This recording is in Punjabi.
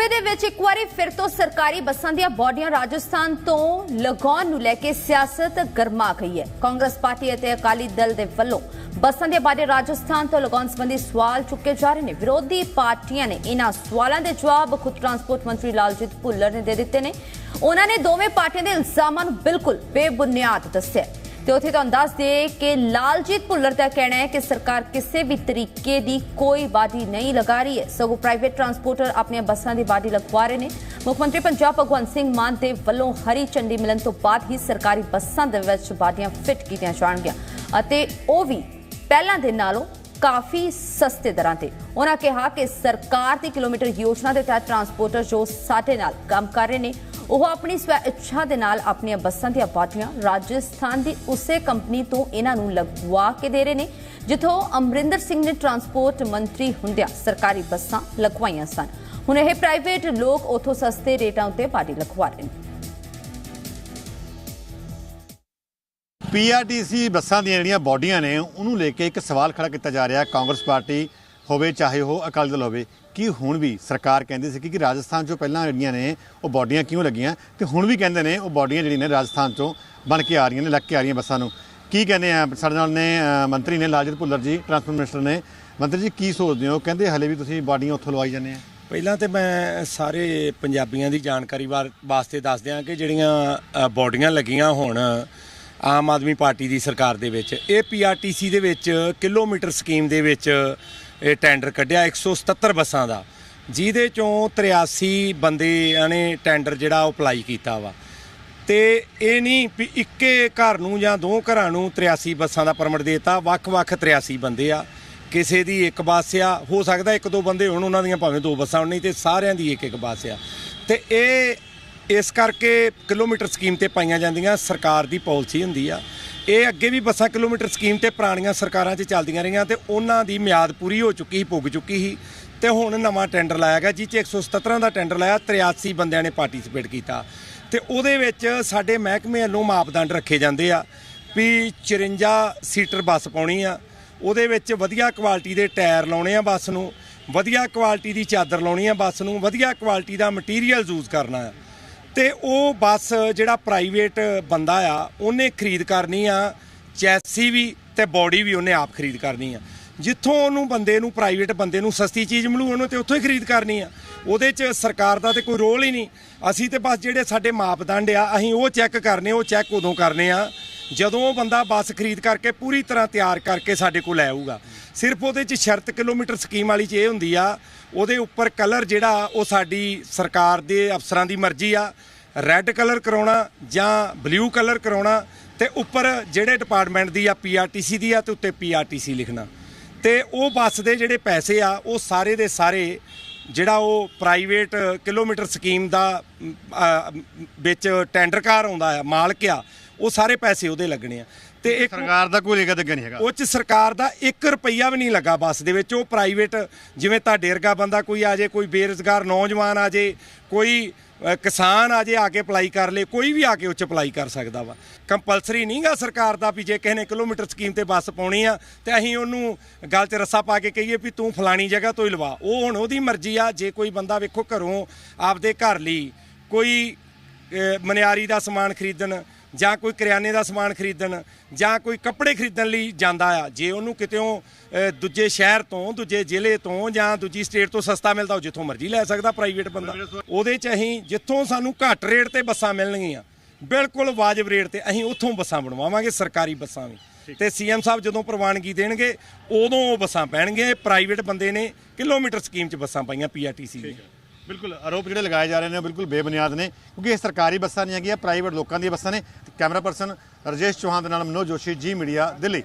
ਸੂਬੇ ਦੇ ਵਿੱਚ ਇੱਕ ਵਾਰੀ ਫਿਰ ਤੋਂ ਸਰਕਾਰੀ ਬੱਸਾਂ ਦੀਆਂ ਬਾਡੀਆਂ ਰਾਜਸਥਾਨ ਤੋਂ ਲਗਾਉਣ ਨੂੰ ਲੈ ਕੇ ਸਿਆਸਤ ਗਰਮਾ ਗਈ ਹੈ। ਕਾਂਗਰਸ ਪਾਰਟੀ ਅਤੇ ਅਕਾਲੀ ਦਲ ਦੇ ਵੱਲੋਂ ਬੱਸਾਂ ਦੀਆਂ ਬਾਡੀਆਂ ਰਾਜਸਥਾਨ ਤੋਂ ਲਗਾਉਣ ਸੰਬੰਧੀ ਸਵਾਲ ਚੁੱਕੇ ਜਾ ਰਹੇ ਨੇ। ਵਿਰੋਧੀ ਪਾਰਟੀਆਂ ਨੇ ਇਹਨਾਂ ਸਵਾਲਾਂ ਦੇ ਜਵਾਬ ਖੁਦ ਟਰਾਂਸਪੋਰਟ ਮੰਤਰੀ ਲਾਲਜੀਤ ਭੁੱਲਰ ਨੇ ਦੇ ਦਿੱਤੇ ਨੇ। ਉਹਨਾਂ ਨੇ ਦੋਵੇਂ ਪਾਰਟੀਆਂ ਦੇ ਇਲਜ਼ਾਮਾਂ ਨੂੰ ਬਿਲਕੁਲ ਬੇਬੁਨਿਆਦ ਦੱਸਿਆ ਤੇ ਉੱਥੇ ਤੁਹਾਨੂੰ ਦੱਸ ਦੇ ਕਿ ਲਾਲਜੀਤ ਭੁੱਲਰ ਦਾ ਕਹਿਣਾ ਹੈ ਕਿ ਸਰਕਾਰ ਕਿਸੇ ਵੀ ਤਰੀਕੇ ਦੀ ਕੋਈ ਬਾਡੀ ਨਹੀਂ ਲਗਾ ਰਹੀ ਹੈ। ਸਗੋਂ ਪ੍ਰਾਈਵੇਟ ਟਰਾਂਸਪੋਰਟਰ ਆਪਣੀਆਂ ਬੱਸਾਂ ਦੀ ਬਾਡੀ ਲਗਵਾ ਰਹੇ ਨੇ। ਮੁੱਖ ਮੰਤਰੀ ਪੰਜਾਬ ਭਗਵੰਤ ਸਿੰਘ ਮਾਨ ਦੇ ਵੱਲੋਂ ਹਰੀ ਝੰਡੀ ਮਿਲਣ ਤੋਂ ਬਾਅਦ ਹੀ ਸਰਕਾਰੀ ਬੱਸਾਂ ਦੇ ਵਿੱਚ ਬਾਡੀਆਂ ਫਿੱਟ ਕੀਤੀਆਂ ਜਾਣਗੀਆਂ। ਅਤੇ ਉਹ ਵੀ ਪਹਿਲਾਂ ਦੇ ਨਾਲੋਂ ਕਾਫੀ ਸਸਤੇ ਦਰਾਂ ਤੇ। ਉਹਨਾਂ ਕਿਹਾ ਕਿ ਸਰਕਾਰ ਦੀ ਕਿਲੋਮੀਟਰ ਯੋਜਨਾ ਦੇ ਤਹਿਤ ਟਰਾਂਸਪੋਰਟਰ ਜੋ ਸਾਡੇ ਨਾਲ ਕੰਮ ਕਰ ਰਹੇ ਨੇ ਉਹ ਆਪਣੀ ਸਵੈ ਦੇ ਨਾਲ ਆਪਣੀਆਂ ਬੱਸਾਂ ਦੀਆਂ ਬਾਟੀਆਂ ਰਾਜਸਥਾਨ ਦੀ ਉਸੇ ਕੰਪਨੀ ਤੋਂ ਇਹਨਾਂ ਨੂੰ ਲਗਵਾ ਕੇ ਦੇ ਰਹੇ ਨੇ, ਜਿੱਥੋਂ ਅਮਰਿੰਦਰ ਸਿੰਘ ਨੇ ਟਰਾਂਸਪੋਰਟ ਮੰਤਰੀ ਹੁੰਦਿਆਂ ਸਰਕਾਰੀ ਬੱਸਾਂ ਲਗਵਾਈਆਂ ਸਨ। ਹੁਣ ਇਹ ਪ੍ਰਾਈਵੇਟ ਲੋਕ ਉਥੋਂ ਸਸਤੇ ਰੇਟਾਂ ਉੱਤੇ ਬਾਡੀ ਲਗਵਾ ਰਹੇ ਨੇ। ਪੀਆਰਟੀਸੀ ਬੱਸਾਂ ਦੀਆਂ ਜਿਹੜੀਆਂ ਬਾਡੀਆਂ ਨੇ, ਉਹਨੂੰ ਲੈ ਕੇ ਇੱਕ ਸਵਾਲ ਖੜਾ ਕੀਤਾ ਜਾ ਰਿਹਾ ਕਾਂਗਰਸ ਪਾਰਟੀ ਹੋਵੇ ਚਾਹੇ ਉਹ ਅਕਾਲੀ ਦਲ ਹੋਵੇ। ਕਿ ਹੁਣ ਵੀ ਸਰਕਾਰ ਕਹਿੰਦੀ ਸੀ ਕਿ ਰਾਜਸਥਾਨ ਚੋਂ ਪਹਿਲਾਂ ਜਿਹੜੀਆਂ ਨੇ ਉਹ ਬਾਡੀਆਂ ਕਿਉਂ ਲੱਗੀਆਂ? ਤੇ ਹੁਣ ਵੀ ਕਹਿੰਦੇ ਨੇ ਉਹ ਬਾਡੀਆਂ ਜਿਹੜੀਆਂ ਨੇ ਰਾਜਸਥਾਨ ਚੋਂ ਬਣ ਕੇ ਆ ਰਹੀਆਂ ਨੇ ਲੱਗ ਕੇ ਆ ਰਹੀਆਂ ਬੱਸਾਂ ਨੂੰ। ਕੀ ਕਹਿੰਦੇ ਆ? ਸਾਡੇ ਨਾਲ ਨੇ ਮੰਤਰੀ ਨੇ ਲਾਲਜੀਤ ਭੁੱਲਰ ਜੀ ਟਰਾਂਸਪੋਰਟ ਮਿਨਿਸਟਰ ਨੇ। ਮੰਤਰੀ ਜੀ ਕੀ ਸੋਚਦੇ ਹੋ? ਕਹਿੰਦੇ ਹਲੇ ਵੀ ਤੁਸੀਂ ਬਾਡੀਆਂ ਉੱਥੋਂ ਲਵਾਈ ਜਾਂਦੇ ਆ। ਪਹਿਲਾਂ ਤੇ ਮੈਂ ਸਾਰੇ ਪੰਜਾਬੀਆਂ ਦੀ ਜਾਣਕਾਰੀ ਵਾਰ- ਵਾਸਤੇ ਦੱਸ ਦਿਆਂ ਕਿ ਜਿਹੜੀਆਂ ਅ, ਬੋਡੀਆਂ ਲੱਗੀਆਂ ਹੁਣ ਆਮ ਆਦਮੀ ਪਾਰਟੀ ਦੀ ਸਰਕਾਰ ਦੇ ਵਿੱਚ ਇਹ ਪੀਆਰਟੀਸੀ ਦੇ ਵਿੱਚ ਕਿਲੋਮੀਟਰ ਸਕੀਮ ਦੇ ਵਿੱਚ ਇਹ ਟੈਂਡਰ ਕੱਢਿਆ 177 ਬੱਸਾਂ ਦਾ, ਜਿਹਦੇ ਚੋਂ 83 ਬੰਦਿਆਂ ਨੇ ਟੈਂਡਰ ਜਿਹੜਾ ਉਹ ਅਪਲਾਈ ਕੀਤਾ ਵਾ। ਤੇ ਇਹ ਨਹੀਂ ਵੀ ਇੱਕੇ ਘਰ ਨੂੰ ਜਾਂ ਦੋ ਘਰਾਂ ਨੂੰ 83 ਬੱਸਾਂ ਦਾ ਪਰਮਿਟ ਦੇਤਾ, ਵੱਖ-ਵੱਖ 83 ਬੰਦੇ ਆ। ਕਿਸੇ ਦੀ ਇੱਕ ਬੱਸ ਆ, ਹੋ ਸਕਦਾ ਇੱਕ ਦੋ ਬੰਦੇ ਹੋਣ ਉਹਨਾਂ ਦੀਆਂ ਭਾਵੇਂ ਦੋ ਬੱਸਾਂ ਹੋਣ, ਨਹੀਂ ਤੇ ਸਾਰਿਆਂ ਦੀ ਇੱਕ ਇੱਕ ਬੱਸ ਆ। ਤੇ ਇਹ ਇਸ ਕਰਕੇ ਕਿਲੋਮੀਟਰ ਸਕੀਮ ਤੇ ਪਾਈਆਂ ਜਾਂਦੀਆਂ, ਸਰਕਾਰ ਦੀ ਪਾਲਿਸੀ ਹੁੰਦੀ ਆ। ਇਹ ਅੱਗੇ ਵੀ ਬੱਸਾਂ ਕਿਲੋਮੀਟਰ ਸਕੀਮ ਤੇ ਪੁਰਾਣੀਆਂ ਸਰਕਾਰਾਂ 'ਚ ਚੱਲਦੀਆਂ ਰਹੀਆਂ ਤੇ ਉਹਨਾਂ ਦੀ ਮਿਆਦ ਪੂਰੀ ਹੋ ਚੁੱਕੀ ਸੀ, ਪੁੱਗ ਚੁੱਕੀ ਸੀ ਤੇ ਹੁਣ ਨਵਾਂ ਟੈਂਡਰ ਲਾਇਆ ਗਿਆ ਜਿਸ 'ਚ 117 ਦਾ ਟੈਂਡਰ ਲਾਇਆ 83 ਬੰਦਿਆਂ ਨੇ ਪਾਰਟਿਸਿਪੇਟ ਕੀਤਾ ਤੇ ਉਹਦੇ ਵਿੱਚ ਸਾਡੇ ਮਹਿਕਮੇ ਵੱਲੋਂ ਮਾਪਦੰਡ ਰੱਖੇ ਜਾਂਦੇ ਆ ਵੀ 54 ਸੀਟਰ ਬੱਸ ਪਾਉਣੀ ਆ, ਉਹਦੇ ਵਿੱਚ ਵਧੀਆ ਕੁਆਲਿਟੀ ਦੇ ਟਾਇਰ ਲਾਉਣੇ ਆ ਬੱਸ ਨੂੰ, ਵਧੀਆ ਕੁਆਲਿਟੀ ਦੀ ਚਾਦਰ ਲਾਉਣੀ ਆ ਬੱਸ ਨੂੰ, ਵਧੀਆ ਕੁਆਲਿਟੀ ਦਾ ਮਟੀਰੀਅਲ ਯੂਜ਼ ਕਰਨਾ ਆ। ਤੇ ਉਹ ਬੱਸ ਜਿਹੜਾ ਪ੍ਰਾਈਵੇਟ ਬੰਦਾ ਆ, ਉਹਨੇ ਖਰੀਦ ਕਰਨੀ ਆ ਚੈਸੀ ਵੀ ਤੇ ਬਾਡੀ ਵੀ ਉਹਨੇ ਆਪ ਖਰੀਦ ਕਰਨੀ ਆ। ਜਿੱਥੋਂ ਉਹਨੂੰ ਬੰਦੇ ਨੂੰ ਪ੍ਰਾਈਵੇਟ ਬੰਦੇ ਨੂੰ ਸਸਤੀ ਚੀਜ਼ ਮਿਲੂ, ਉਹਨੂੰ ਤੇ ਉੱਥੋਂ ਹੀ ਖਰੀਦ ਕਰਨੀ ਆ। ਉਹਦੇ 'ਚ ਸਰਕਾਰ ਦਾ ਤੇ ਕੋਈ ਰੋਲ ਹੀ ਨਹੀਂ। ਅਸੀਂ ਤੇ ਬਸ ਜਿਹੜੇ ਸਾਡੇ ਮਾਪਦੰਡ ਆ, ਅਸੀਂ ਉਹ ਚੈੱਕ ਕਰਨੇ, ਉਹ ਚੈੱਕ ਉਦੋਂ ਕਰਨੇ ਆ, ਜਦੋਂ ਉਹ ਬੰਦਾ ਬੱਸ ਖਰੀਦ ਕਰਕੇ ਪੂਰੀ ਤਰ੍ਹਾਂ ਤਿਆਰ ਕਰਕੇ ਸਾਡੇ ਕੋਲ ਆਊਗਾ। ਸਿਰਫ ਉਹਦੇ 'ਚ ਸ਼ਰਤ ਕਿਲੋਮੀਟਰ ਸਕੀਮ ਵਾਲੀ 'ਚ ਇਹ ਹੁੰਦੀ ਆ, ਉਹਦੇ ਉੱਪਰ ਕਲਰ ਜਿਹੜਾ ਉਹ ਸਾਡੀ ਸਰਕਾਰ ਦੇ ਅਫਸਰਾਂ ਦੀ ਮਰਜ਼ੀ ਆ ਰੈੱਡ ਕਲਰ ਕਰਾਉਣਾ ਜਾਂ ਬਲੂ ਕਲਰ ਕਰਾਉਣਾ, ਤੇ ਉੱਪਰ ਜਿਹੜੇ ਡਿਪਾਰਟਮੈਂਟ ਦੀ ਆ ਪੀਆਰਟੀਸੀ ਦੀ ਆ, ਤੇ ਉੱਤੇ ਪੀਆਰਟੀਸੀ ਲਿਖਣਾ। ਤੇ ਉਹ ਬੱਸ ਦੇ ਜਿਹੜੇ ਪੈਸੇ ਆ, ਉਹ ਸਾਰੇ ਦੇ ਸਾਰੇ ਜਿਹੜਾ ਉਹ ਪ੍ਰਾਈਵੇਟ ਕਿਲੋਮੀਟਰ ਸਕੀਮ ਦਾ ਵਿੱਚ ਟੈਂਡਰ ਵਿੱਚ ਆਉਂਦਾ ਆ, ਮਾਲਕ ਆ, ਉਹ ਸਾਰੇ ਪੈਸੇ ਉਹਦੇ ਲੱਗਣੇ ਆ। ਤੇ ਇੱਕ ਸਰਕਾਰ ਦਾ ਕੋਈ ਲੇਗਾ ਦੇਗਾ ਨਹੀਂ ਹੈਗਾ। ਉਹ ਚ ਸਰਕਾਰ ਦਾ 1 ਰੁਪਈਆ ਵੀ ਨਹੀਂ ਲੱਗਾ ਬੱਸ ਦੇ ਵਿੱਚ। ਉਹ ਪ੍ਰਾਈਵੇਟ ਜਿਵੇਂ ਤੁਹਾਡੇ ਵਰਗਾ ਬੰਦਾ ਕੋਈ ਆ ਜੇ ਕੋਈ ਬੇਰੁਜ਼ਗਾਰ ਨੌਜਵਾਨ ਆ ਜੇ ਕੋਈ ਕਿਸਾਨ ਆ ਜੇ ਆ ਕੇ ਅਪਲਾਈ ਕਰ ਲੇ ਕੋਈ ਵੀ ਆ ਕੇ ਉੱਚ ਅਪਲਾਈ ਕਰ ਸਕਦਾ ਵਾ। ਕੰਪਲਸਰੀ ਨਹੀਂਗਾ ਸਰਕਾਰ ਦਾ ਵੀ ਜੇ ਕਿਸੇ ਨੇ ਕਿਲੋਮੀਟਰ ਸਕੀਮ ਤੇ ਬੱਸ ਪਾਉਣੀ ਆ ਤੇ ਅਸੀਂ ਉਹਨੂੰ ਗੱਲ 'ਚ ਰੱਸਾ ਪਾ ਕੇ ਕਹੀਏ ਵੀ ਤੂੰ ਫਲਾਣੀ ਜਗ੍ਹਾ ਤੋਂ ਹੀ ਲਵਾ। ਉਹ ਹੁਣ ਉਹਦੀ ਮਰਜ਼ੀ ਆ ਜੇ ਕੋਈ ਬੰਦਾ ਵੇਖੋ ਘਰੋਂ ਆਪਦੇ ਘਰ ਲਈ ਕੋਈ ਮਨਿਆਰੀ ਦਾ ਸਮਾਨ ਖਰੀਦਣ ਜਾਂ ਕੋਈ ਕਰਿਆਨੇ ਦਾ ਸਮਾਨ ਖਰੀਦਣ ਜਾਂ ਕੋਈ ਕੱਪੜੇ ਖਰੀਦਣ ਲਈ ਜਾਂਦਾ ਆ। ਜੇ ਉਹਨੂੰ ਕਿਤੇੋਂ ਦੂਜੇ ਸ਼ਹਿਰ ਤੋਂ ਦੂਜੇ ਜ਼ਿਲ੍ਹੇ ਤੋਂ ਜਾਂ ਦੂਜੀ ਸਟੇਟ ਤੋਂ ਸਸਤਾ ਮਿਲਦਾ ਉਹ ਜਿੱਥੋਂ ਮਰਜ਼ੀ ਲੈ ਸਕਦਾ ਪ੍ਰਾਈਵੇਟ ਬੰਦਾ। ਉਹਦੇ 'ਚ ਅਸੀਂ ਜਿੱਥੋਂ ਸਾਨੂੰ ਘੱਟ ਰੇਟ ਤੇ ਬੱਸਾਂ ਮਿਲਣਗੀਆਂ ਬਿਲਕੁਲ ਵਾਜਬ ਰੇਟ ਤੇ ਅਸੀਂ ਉੱਥੋਂ ਬੱਸਾਂ ਬਣਵਾਵਾਂਗੇ ਸਰਕਾਰੀ ਬੱਸਾਂ ਵੀ। ਤੇ ਸੀਐਮ ਸਾਹਿਬ ਜਦੋਂ ਪ੍ਰਵਾਨਗੀ ਦੇਣਗੇ ਉਦੋਂ ਉਹ ਬੱਸਾਂ ਪੈਣਗੇ ਪ੍ਰਾਈਵੇਟ ਬੰਦੇ ਨੇ ਕਿਲੋਮੀਟਰ ਸਕੀਮ 'ਚ ਬੱਸਾਂ ਪਾਈਆਂ ਪੀਆਰਟੀਸੀ ਦੀਆਂ। ਬਿਲਕੁਲ ਆਰੋਪ ਜਿਹੜੇ ਲਗਾਏ ਜਾ ਰਹੇ ਨੇ ਉਹ ਬਿਲਕੁਲ ਬੇਬੁਨਿਆਦ ਨੇ, ਕਿਉਂਕਿ ਇਹ ਸਰਕਾਰੀ ਬੱਸਾਂ ਨਹੀਂ ਹੈਗੀਆਂ ਪ੍ਰਾਈਵੇਟ ਲੋਕਾਂ ਦੀਆਂ ਬੱਸਾਂ ਨੇ। ਕੈਮਰਾ ਪਰਸਨ ਰਜੇਸ਼ ਚੌਹਾਨ ਦੇ ਨਾਲ ਮਨੋਜ ਜੋਸ਼ੀ ਜੀ ਮੀਡੀਆ ਦਿੱਲੀ।